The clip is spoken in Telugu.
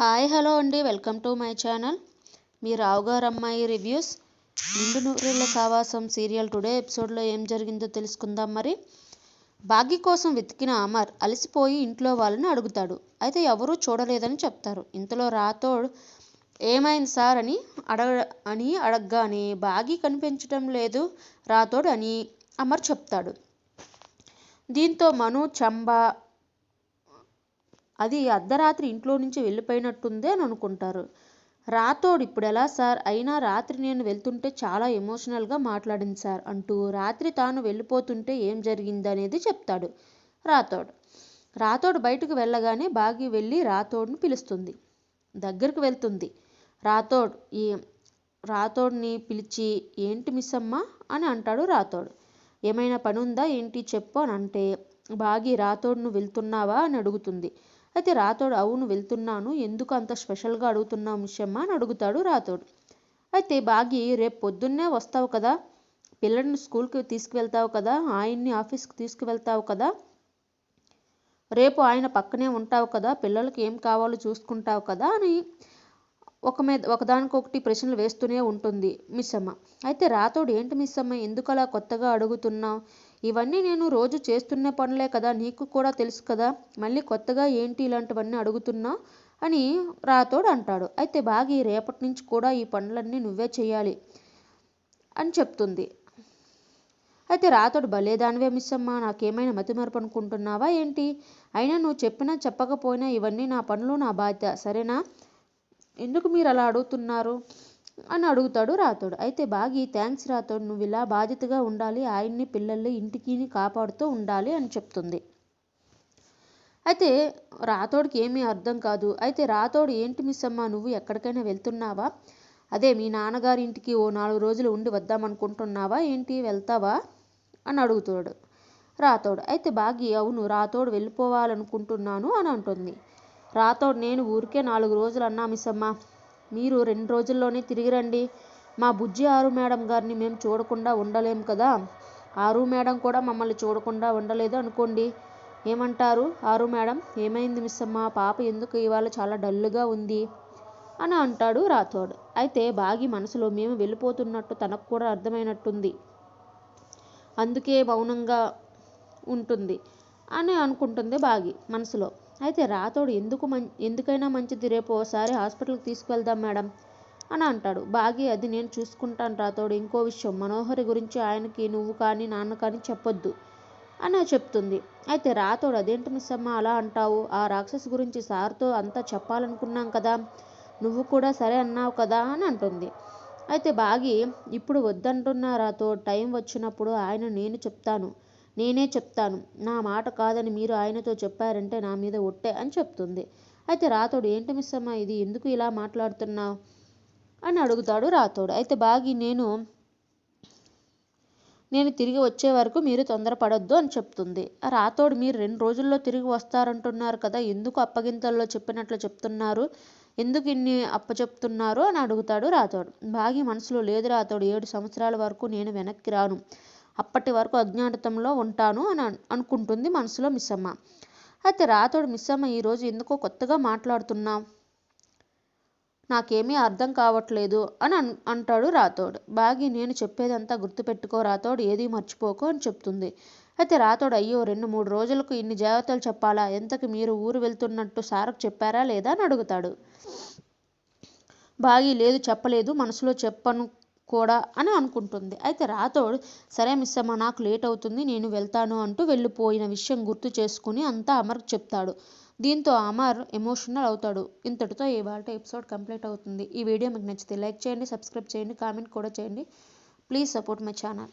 హాయ్ హలో అండి. Welcome to my channel. మీ రావుగారు అమ్మాయి రివ్యూస్. నిండు నూరేళ్ళ సావాసం సీరియల్ టుడే ఎపిసోడ్లో ఏం జరిగిందో తెలుసుకుందాం మరి. భాగ్య కోసం వెతికిన అమర్ అలసిపోయి ఇంట్లో వాళ్ళని అడుగుతాడు. అయితే ఎవరూ చూడలేదని చెప్తారు. ఇంతలో రాథోడ్ ఏమైంది సార్? అని అడగ అని అడగగానే బాగి కనిపించడం లేదు రాథోడ్ అని అమర్ చెప్తాడు. దీంతో మను చంబా అది అర్ధరాత్రి ఇంట్లో నుంచి వెళ్ళిపోయినట్టుందే అని అనుకుంటారు. రాతోడు ఇప్పుడు ఎలా సార్? అయినా రాత్రి నేను వెళ్తుంటే చాలా ఎమోషనల్గా మాట్లాడింది సార్ అంటూ రాత్రి తాను వెళ్ళిపోతుంటే ఏం జరిగిందనేది చెప్తాడు రాతోడు. రాతోడు బయటకు వెళ్ళగానే బాగి వెళ్ళి రాతోడుని పిలుస్తుంది. దగ్గరకు వెళ్తుంది. రాతోడ్ ఈ రాతోడిని పిలిచి ఏంటి మిస్ అమ్మా? అని అంటాడు రాతోడు. ఏమైనా పని ఉందా ఏంటి చెప్పు అని అంటే బాగి రాతోడును వెళ్తున్నావా? అని అడుగుతుంది. అయితే రాతోడు అవును వెళ్తున్నాను. ఎందుకు అంత స్పెషల్గా అడుగుతున్నావు మిషమ్మ అని అడుగుతాడు రాతోడు అయితే బాగి రేపు పొద్దున్నే వస్తావు కదా? పిల్లల్ని స్కూల్కి తీసుకువెళ్తావు కదా? ఆయన్ని ఆఫీస్కి తీసుకువెళ్తావు కదా? రేపు ఆయన పక్కనే ఉంటావు కదా? పిల్లలకి ఏం కావాలో చూసుకుంటావు కదా? అని ఒక మీద ఒకదానికొకటి ప్రశ్నలు వేస్తూనే ఉంటుంది మిస్ అమ్మ అయితే రాతోడు ఏంటి మిస్ అమ్మ ఎందుకు అలా కొత్తగా అడుగుతున్నావు? ఇవన్నీ నేను రోజు చేస్తున్న పనులే కదా నీకు కూడా తెలుసు కదా. మళ్ళీ కొత్తగా ఏంటి ఇలాంటివన్నీ అడుగుతున్నా? అని రాతోడు అంటాడు. అయితే బాగి రేపటి నుంచి కూడా ఈ పనులన్నీ నువ్వే చేయాలి అని చెప్తుంది. అయితే రాతోడు భలేదానివే మిస్ అమ్మా నాకేమైనా మతిమరపు అనుకుంటున్నావా ఏంటి? అయినా నువ్వు చెప్పినా చెప్పకపోయినా ఇవన్నీ నా పనులు నా బాధ్యత. సరేనా? ఎందుకు మీరు అలా అడుగుతున్నారు? అని అడుగుతాడు రాతోడు అయితే బాగి థ్యాంక్స్ రాతోడు నువ్వు ఇలా బాధ్యతగా ఉండాలి. ఆయన్ని పిల్లల్ని ఇంటికి కాపాడుతూ ఉండాలి అని చెప్తుంది. అయితే రాతోడికి ఏమీ అర్థం కాదు. అయితే రాతోడు ఏంటి మిస్ అమ్మ నువ్వు ఎక్కడికైనా వెళ్తున్నావా? అదే మీ నాన్నగారి ఇంటికి ఓ నాలుగు రోజులు ఉండి వద్దామనుకుంటున్నావా ఏంటి వెళ్తావా అని అడుగుతాడు రాతోడు అయితే బాగి అవును రాతోడు వెళ్ళిపోవాలనుకుంటున్నాను అని అంటుంది. రాతోడు నేను ఊరికే నాలుగు రోజులు అన్నా మిస్ అమ్మా మీరు రెండు రోజుల్లోనే తిరిగి రండి. మా బుజ్జి ఆరు మేడం గారిని మేము చూడకుండా ఉండలేం కదా? ఆరు మేడం కూడా మమ్మల్ని చూడకుండా ఉండలేదు అనుకోండి. ఏమంటారు? ఆరు మేడం ఏమైంది మిస్సమ్మ? పాప ఎందుకు ఇవాళ చాలా డల్లుగా ఉంది? అని అంటాడు రాథోడ్. అయితే బాగి మనసులో మేము వెళ్ళిపోతున్నట్టు తనకు కూడా అర్థమైనట్టుంది. అందుకే మౌనంగా ఉంటుంది అని అనుకుంటుంది బాగి మనసులో. అయితే రాతోడు ఎందుకు మం ఎందుకైనా మంచిది రేపు ఓసారి హాస్పిటల్కి తీసుకువెళ్దాం మేడం అని అంటాడు. బాగి అది నేను చూసుకుంటాను రాతోడు. ఇంకో విషయం మనోహరి గురించి ఆయనకి నువ్వు కానీ నాన్న కానీ చెప్పొద్దు అని చెప్తుంది. అయితే రాతోడు అదేంటి మిస్సమ్మ అలా అంటావు? ఆ రాక్షస్ గురించి సార్తో అంతా చెప్పాలనుకున్నాం కదా నువ్వు కూడా సరే అన్నావు కదా అని అంటుంది. అయితే బాగి ఇప్పుడు వద్దంటున్నా రాతో టైం వచ్చినప్పుడు ఆయన నేను చెప్తాను. నేనే చెప్తాను. నా మాట కాదని మీరు ఆయనతో చెప్పారంటే నా మీద ఒట్టే అని చెప్తుంది. అయితే రాతోడు ఏంటి మిస్ అమ్మ ఇది? ఎందుకు ఇలా మాట్లాడుతున్నావు? అని అడుగుతాడు రాతోడు అయితే బాగి నేను నేను తిరిగి వచ్చే వరకు మీరు తొందరపడొద్దు అని చెప్తుంది. రాతోడు మీరు రెండు రోజుల్లో తిరిగి వస్తారంటున్నారు కదా ఎందుకు అప్పగింతల్లో చెప్పినట్లు చెప్తున్నారు? ఎందుకు ఇన్ని అప్పచెప్తున్నారు? అని అడుగుతాడు రాతోడు బాగి మనసులో లేదు రాతోడు ఏడు సంవత్సరాల వరకు నేను వెనక్కి రాను. అప్పటి వరకు అజ్ఞానతంలో ఉంటాను అని అనుకుంటుంది మనసులో మిస్సమ్మ. అయితే రాతోడు మిస్సమ్మ ఈరోజు ఎందుకో కొత్తగా మాట్లాడుతున్నావు నాకేమీ అర్థం కావట్లేదు అని అన్ అంటాడు రాతోడు బాగి నేను చెప్పేదంతా గుర్తుపెట్టుకో రాతోడు ఏది మర్చిపోకు అని చెప్తుంది. అయితే రాతోడు అయ్యో రెండు మూడు రోజులకు ఇన్ని జాగ్రత్తలు చెప్పాలా? ఎంతకి మీరు ఊరు వెళ్తున్నట్టు సారకు చెప్పారా లేదా అని అడుగుతాడు. బాగి లేదు చెప్పలేదు మనసులో చెప్పను కూడా అని అనుకుంటుంది. అయితే రాతోడు సరే మిస్ అమ్మ నాకు లేట్ అవుతుంది నేను వెళ్తాను అంటూ వెళ్ళిపోయిన విషయం గుర్తు చేసుకుని అంతా అమర్కు చెప్తాడు. దీంతో అమర్ ఎమోషనల్ అవుతాడు. ఇంతటితో ఇవాళ ఎపిసోడ్ కంప్లీట్ అవుతుంది. ఈ వీడియో మీకు నచ్చితే లైక్ చేయండి సబ్స్క్రైబ్ చేయండి కామెంట్ కూడా చేయండి. Please support my channel